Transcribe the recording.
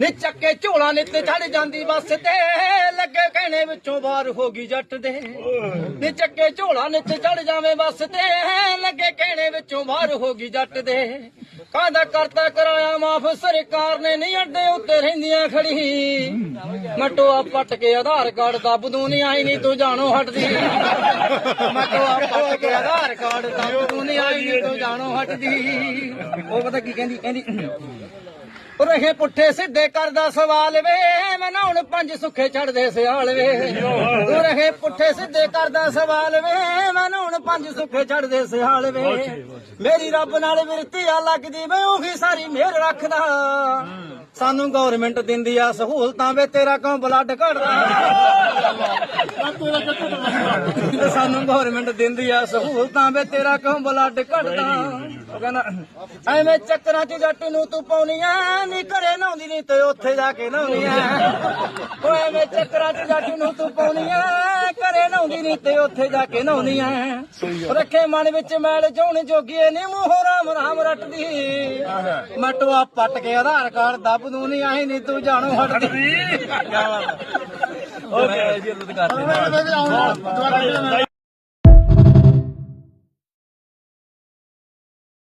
ਨੀ ਚੱਕੇ ਝੋਲਾ ਨਿੱਤ ਚੜ ਜਾਂਦੀ ਬੱਸ ਤੇ। ਲੱਗੇ ਕਹਿਣੇ ਵਿੱਚੋਂ ਬਾਹਰ ਹੋ ਗਈ ਜੱਟ ਦੇ। ਨੀ ਚੱਕੇ ਝੋਲਾ ਨਿੱਤ ਚੜ ਜਾਵੇਂ ਬੱਸ ਤੇ। ਲੱਗੇ ਕਹਿਣੇ ਵਿੱਚੋਂ ਬਾਹਰ ਹੋ ਗਈ ਜੱਟ ਦੇ। ਕਾਹਦਾ ਕਰਤਾ ਕਰਾਇਆ ਮਾਫ? ਸਰਕਾਰ ਨੇ ਨਹੀਂ ਅੱਡੇ ਉੱਤੇ ਰਹਿੰਦੀਆਂ ਖੜੀ। ਮਟੋਆ ਪੱਟ ਕੇ ਆਧਾਰ ਕਾਰਡ ਦੱਬ ਦੂੰ ਨਹੀਂ ਆਈ ਨਹੀਂ ਤੂੰ ਜਾਣੋ ਹਟਦੀ। ਮਟੋਆ ਪੱਟ ਕੇ ਆਧਾਰ ਕਾਰਡ ਦੱਬ ਦੂੰ ਨਹੀਂ ਆਈ ਨਹੀਂ ਤੂੰ ਜਾਣੋ ਹਟਦੀ। ਉਹ ਪਤਾ ਕੀ ਕਹਿੰਦੀ? ਕਹਿੰਦੀ ਰਹੇ ਪੁੱਠੇ ਸਿੱਧੇ ਕਰਦਾ ਸਵਾਲ ਵੇ ਮੈਂ ਹੁਣ ਪੰਜ ਸੁੱਖੇ ਛੱਡਦੇ ਸਿਆਲ ਵੇ। ਰਹੇ ਪੁੱਠੇ ਸਿੱਧੇ ਕਰਦਾ ਸਵਾਲ ਵੇ ਮੈਂ ਹੁਣ ਪੰਜ ਸੁੱਖੇ ਛੱਡਦੇ ਸਿਆਲ ਵੇ। ਮੇਰੀ ਰੱਬ ਨਾਲ ਵਿਰਤੀ ਆ ਲੱਗਦੀ ਵੇ ਉਹੀ ਸਾਰੀ ਮਿਹਰ ਰੱਖਦਾ। ਸਾਨੂੰ ਗਵਰਨਮੈਂਟ ਦਿੰਦੀ ਆ ਸਹੂਲਤਾਂ ਵੇ ਤੇਰਾ ਕਿਉਂ ਬਲੱਡ ਘਟਦਾ ਤੇ ਸਾਨੂੰ ਗਵਰਨਮੈਂਟ ਦਿੰਦੀ ਆ ਸਹੂਲਤਾਂ ਵੇ ਤੇਰਾ ਕਿਉਂ ਬਲੱਡ ਘਟਦਾ ਉਹ ਕਹਿੰਦਾ ਐਵੇਂ ਚੱਕਰਾਂ 'ਚ ਜੱਟ ਨੂੰ ਤੂੰ ਪਾਉਣੀ ਆ ਨਹੀਂ ਘਰੇ ਨਹਾਉਂਦੀ ਨਹੀਂ ਤੇ ਉੱਥੇ ਜਾ ਕੇ ਨਹਾਉਣੀ ਆ ਓ ਐਵੇਂ ਚੱਕਰਾਂ 'ਚ ਜੱਟ ਨੂੰ ਤੂੰ ਪਾਉਣੀ ਆ ਘਰੇ ਨਹਾਉਂਦੀ ਨਹੀਂ ਤੇ ਉੱਥੇ ਜਾ ਕੇ ਨਹਾਉਣੀ ਆ ਰੱਖੇ ਮਨ ਵਿੱਚ ਮੈਲ ਜੋਣ ਜੋਗੀਏ ਨੀ ਮੂੰਹੋਂ ਰਾਮ ਰਾਮ ਰੱਟਦੀ। ਮਟਵਾ ਪੱਟ ਕੇ ਆਧਾਰ ਕਾਰਡ ਦੱਬ ਦੂੰ ਨਹੀਂ ਆਈ ਨਹੀਂ ਤੂੰ ਜਾਣੋ ਹਟਦੀ ਓਕੇ ਜੀ ਰੁੱਤ ਕਰਦੇ